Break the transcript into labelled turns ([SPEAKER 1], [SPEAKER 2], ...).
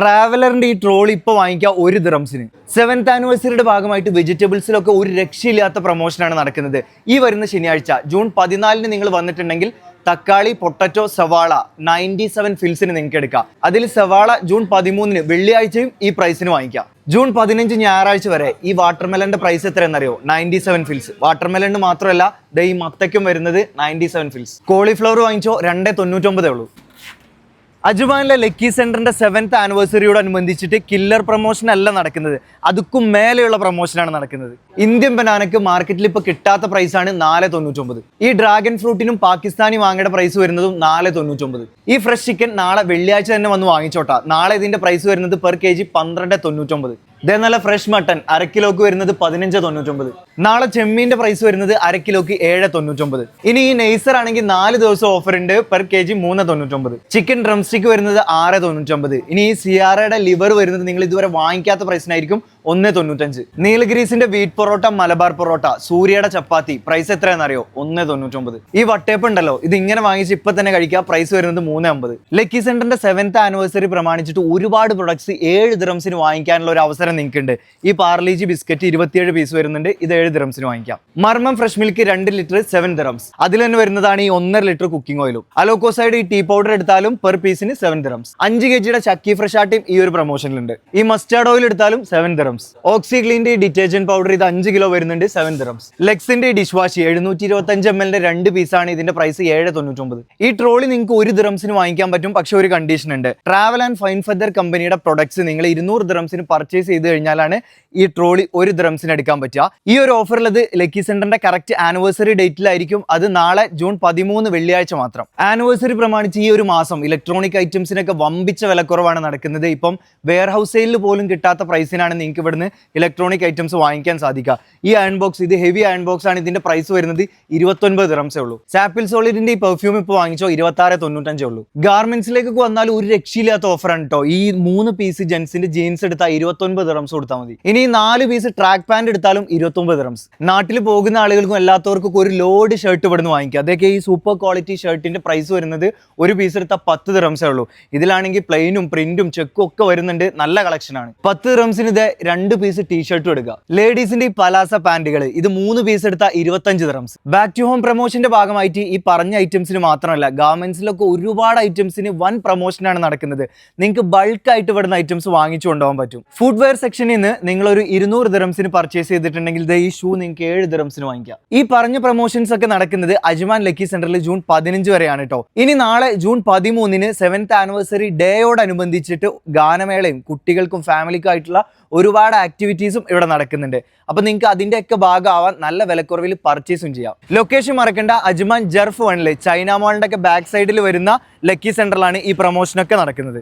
[SPEAKER 1] ട്രാവലറിന്റെ ഈ ട്രോളി ഇപ്പോൾ വാങ്ങിക്കുക ഒരു ദിറംസിന് സെവൻത്ത് ആനിവേഴ്സറിയുടെ ഭാഗമായിട്ട് വെജിറ്റബിൾസിലൊക്കെ ഒരു രക്ഷയില്ലാത്ത പ്രൊമോഷനാണ് നടക്കുന്നത്. ഈ വരുന്ന ശനിയാഴ്ച ജൂൺ പതിനാലിന് നിങ്ങൾ വന്നിട്ടുണ്ടെങ്കിൽ തക്കാളി പൊട്ടറ്റോ സവാള നയന്റി സെവൻ ഫിൽസിന് നിങ്ങൾക്ക് എടുക്കാം. അതിൽ സവാള ജൂൺ പതിമൂന്നിന് വെള്ളിയാഴ്ചയും ഈ പ്രൈസിന് വാങ്ങിക്കാം. ജൂൺ പതിനഞ്ച് ഞായറാഴ്ച വരെ ഈ വാട്ടർമെലന്റെ പ്രൈസ് എത്രയെന്നറിയോ? നയന്റി സെവൻ ഫിൽസ് വാട്ടർമെലന് മാത്രമല്ല ദേ ഈ മത്തയ്ക്കും വരുന്നത് നയന്റി സെവൻ ഫിൽസ് കോളിഫ്ലവർ വാങ്ങിച്ചോ? രണ്ടേ തൊണ്ണൂറ്റൊമ്പതേ ഉള്ളൂ. അജുമാനിലെ ലക്കി സെന്ററിന്റെ സെവൻത്ത് ആനിവേഴ്സറിയോടനുബന്ധിച്ചിട്ട് കില്ലർ പ്രൊമോഷൻ അല്ല നടക്കുന്നത്. അതുക്കും മേലെയുള്ള പ്രൊമോഷനാണ് നടക്കുന്നത്. ഇന്ത്യൻ ബനാനയ്ക്ക് മാർക്കറ്റിൽ ഇപ്പോൾ കിട്ടാത്ത പ്രൈസാണ് നാല് തൊണ്ണൂറ്റൊമ്പത്. ഈ ഡ്രാഗൺ ഫ്രൂട്ടിനും പാകിസ്ഥാനി വാങ്ങിയുടെ പ്രൈസ് വരുന്നതും നാല് തൊണ്ണൂറ്റൊമ്പത്. ഈ ഫ്രഷ് ചിക്കൻ നാളെ വെള്ളിയാഴ്ച തന്നെ വന്ന് വാങ്ങിച്ചോട്ടാ. നാളെ ഇതിന്റെ പ്രൈസ് വരുന്നത് പെർ കെ ജി പന്ത്രണ്ട് തൊണ്ണൂറ്റൊമ്പത്. ഇതേ നല്ല ഫ്രഷ് മട്ടൺ അര കിലോക്ക് വരുന്നത് പതിനഞ്ച് തൊണ്ണൂറ്റൊമ്പത്. നാളെ ചെമ്മീന്റെ പ്രൈസ് വരുന്നത് അര കിലോക്ക് ഏഴ് തൊണ്ണൂറ്റൊമ്പത്. ഇനി ഈ നെയ്സർ ആണെങ്കിൽ നാല് ദിവസം ഓഫർ ഉണ്ട് പെർ കെ ജി മൂന്ന് തൊണ്ണൂറ്റൊമ്പത്. ചിക്കൻ ഡ്രം സ്റ്റിക്ക് വരുന്നത് ആറ് തൊണ്ണൂറ്റൊമ്പത്. ഇനി ഈ സിയാറയുടെ ലിവർ വരുന്നത് നിങ്ങൾ ഇതുവരെ വാങ്ങിക്കാത്ത പ്രൈസിനായിരിക്കും ഒന്ന് തൊണ്ണൂറ്റഞ്ച്. നീലഗിരീസിന്റെ വീറ്റ് പൊറോട്ട മലബാർ പൊറോട്ട സൂര്യയുടെ ചപ്പാത്തി പ്രൈസ് എത്രയാണെന്നറിയോ ഒന്ന് തൊണ്ണൂറ്റൊമ്പത്. ഈ വട്ടേപ്പ് ഉണ്ടല്ലോ ഇത് ഇങ്ങനെ വാങ്ങിച്ച് ഇപ്പൊ തന്നെ കഴിക്കുക പ്രൈസ് വരുന്നത് മൂന്ന് അമ്പത്. ലക്കി സെന്ററിന്റെ സെവൻത്ത് ആനിവേഴ്സറി പ്രമാണിച്ചിട്ട് ഒരുപാട് പ്രൊഡക്ട്സ് ഏഴ് ദിറംസിന് വാങ്ങിക്കാനുള്ള ഒരു അവസരം നിങ്ങൾക്ക് ഉണ്ട് ഈ പാർലിജി ബിസ്ക്കറ്റ് ഇരുപത്തിയേഴ് പീസ് വരുന്നുണ്ട്. ഇത് ഏഴ് ദിറംസിന് വാങ്ങിക്കാം. മർമ്മം ഫ്രഷ് മിൽക്ക് രണ്ട് ലിറ്റർ സെവൻ ദ്രംസ് അതിൽ തന്നെ വരുന്നതാണ് ഈ ഒന്നര ലിറ്റർ കുക്കിംഗ് ഓയിലും അലോക്കോസൈഡ് ഈ ടീ പൗഡർ എടുത്താലും പെർ പീസിന് സെവൻ ദ്രംസ് അഞ്ച് കെ ജിയുടെ ചക്കി ഫ്രഷ് ആട്ടിയും ഈ ഒരു പ്രൊമോഷനിലുണ്ട് ഈ മസ്റ്റാർഡ് ഓയിൽ എടുത്താലും സെവൻ ദ്രംസ് ഓക്സി ക്ലീന്റെ ഡിറ്റർജന്റ് പൗഡർ ഇത് അഞ്ച് കിലോ വരുന്നുണ്ട് സെവൻ ദ്രംസ് ലെക്സിന്റെ ഡിഷ് വാഷ് എഴുന്നൂറ്റി ഇരുപത്തി അഞ്ച് എം എല്ലിന്റെ രണ്ട് പീസാണ് ഇതിന്റെ പ്രൈസ് ഏഴ് തൊണ്ണൂറ്റൊമ്പത്. ഈ ട്രോളി നിങ്ങൾക്ക് ഒരു ദിറംസിന് വാങ്ങിക്കാൻ പറ്റും പക്ഷെ ഒരു കണ്ടീഷൻ ഉണ്ട്. ട്രാവൽ ആൻഡ് ഫൈൻ ഫെദർ കമ്പനിയുടെ പ്രൊഡക്ട്സ് നിങ്ങൾ ഇരുന്നൂറ് ദിറംസിന് പർച്ചേസ് കഴിഞ്ഞാലാണ് ഈ ട്രോളി ഒരു ദ്രംസിന് എടുക്കാൻ പറ്റുക. ഈ ഒരു ഓഫറിലത് ലക്കി സെന്ററിന്റെ കറക്റ്റ് ആനിവേഴ്സറി ഡേറ്റിലായിരിക്കും. അത് നാളെ ജൂൺ പതിമൂന്ന് വെള്ളിയാഴ്ച മാത്രം. ആനിവേഴ്സറി പ്രമാണിച്ച് ഈ ഒരു മാസം ഇലക്ട്രോണിക് ഐറ്റംസിനൊക്കെ വമ്പിച്ച വിലക്കുറവാണ് നടക്കുന്നത്. ഇപ്പം വെയർ ഹൗസ് സെയിലിൽ പോലും കിട്ടാത്ത പ്രൈസിനാണ് നിങ്ങൾക്ക് ഇവിടുന്ന് ഇലക്ട്രോണിക് ഐറ്റംസ് വാങ്ങിക്കാൻ സാധിക്കുക. ഈ അയൺ ബോക്സ് ഇത് ഹെവി അയൺ ബോക്സ് ആണ് ഇതിന്റെ പ്രൈസ് വരുന്നത് ഇരുപത്തൊൻപത് ദ്രംസേ ഉള്ളൂ. സാപ്പിൾ സോളിഡിന്റെ ഈ പെർഫ്യൂം ഇപ്പോൾ വാങ്ങിച്ചോ? ഇരുപത്തി ആറ് തൊണ്ണൂറ്റഞ്ചേ ഉള്ളൂ. ഗാർമെന്റ്സിലേക്ക് വന്നാൽ ഒരു രക്ഷയില്ലാത്ത ഓഫറാണ് കേട്ടോ ഈ മൂന്ന് പീസ് ജെൻസിന്റെ ജീൻസ് എടുത്താൽ ഇരുപത്തൊൻപത് ദിറംസ് കൊടുത്താൽ മതി. ഇനി നാല് പീസ് ട്രാക്ക് പാന്റ് എടുത്താലും ഇരുപത്തൊമ്പത് ദിറംസ് നാട്ടിൽ പോകുന്ന ആളുകൾക്കും അല്ലാത്തവർക്കും ഒരു ലോഡ് ഷർട്ട് ഇവിടുന്ന് വാങ്ങിക്കുക. അതൊക്കെ ഈ സൂപ്പർ ക്വാളിറ്റി ഷർട്ടിന്റെ പ്രൈസ് വരുന്നത് ഒരു പീസ് എടുത്താൽ പത്ത് ദിറംസേ ഉള്ളൂ. ഇതിലാണെങ്കിൽ പ്ലെയിനും പ്രിന്റും ചെക്കും ഒക്കെ വരുന്നുണ്ട്. നല്ല കളക്ഷനാണ് പത്ത് ദിറംസിന് ഇത് രണ്ട് പീസ് ടീഷർട്ടും എടുക്കുക. ലേഡീസിന്റെ ഈ പലാസ പാന്റുകൾ ഇത് മൂന്ന് പീസ് എടുത്താൽ ഇരുപത്തഞ്ച് ദിറംസ് ബാക്ക് ടു ഹോം പ്രൊമോഷന്റെ ഭാഗമായിട്ട് ഈ പറഞ്ഞ ഐറ്റംസിന് മാത്രമല്ല ഗാർമെന്റ്സിലൊക്കെ ഒരുപാട് ഐറ്റംസിന് വൻ പ്രൊമോഷനാണ് നടക്കുന്നത്. നിങ്ങൾക്ക് ബൾക്കായിട്ട് ഇവിടുന്ന് ഐറ്റംസ് വാങ്ങിച്ചു കൊണ്ടുപോകാൻ പറ്റും. ഫുഡ് വെയർ സെക്ഷനിൽ നിന്ന് നിങ്ങൾ ഒരു ഇരുന്നൂറ് ദിറംസിന് പർച്ചേസ് ചെയ്തിട്ടുണ്ടെങ്കിൽ ഈ ഷൂ നിങ്ങൾക്ക് ഏഴ് ദിറംസിന് വാങ്ങിക്കാം. ഈ പറഞ്ഞ പ്രൊമോഷൻസ് ഒക്കെ നടക്കുന്നത് അജ്മാൻ ലക്കി സെന്ററിൽ ജൂൺ പതിനഞ്ച് വരെയാണ് കേട്ടോ ഇനി നാളെ ജൂൺ പതിമൂന്നിന് സെവൻത്ത് ആനിവേഴ്സറി ഡേയോടനുബന്ധിച്ചിട്ട് ഗാനമേളയും കുട്ടികൾക്കും ഫാമിലിക്കും ആയിട്ടുള്ള ഒരുപാട് ആക്ടിവിറ്റീസും ഇവിടെ നടക്കുന്നുണ്ട്. അപ്പൊ നിങ്ങൾക്ക് അതിന്റെയൊക്കെ ഭാഗമാവാൻ നല്ല വിലക്കുറവിൽ പർച്ചേസും ചെയ്യാം. ലൊക്കേഷൻ മറക്കേണ്ട അജ്മാൻ ജർഫ് വണിൽ ചൈന മോളിന്റെ ഒക്കെ ബാക്ക് സൈഡിൽ വരുന്ന ലക്കി സെന്ററിലാണ് ഈ പ്രൊമോഷനൊക്കെ നടക്കുന്നത്.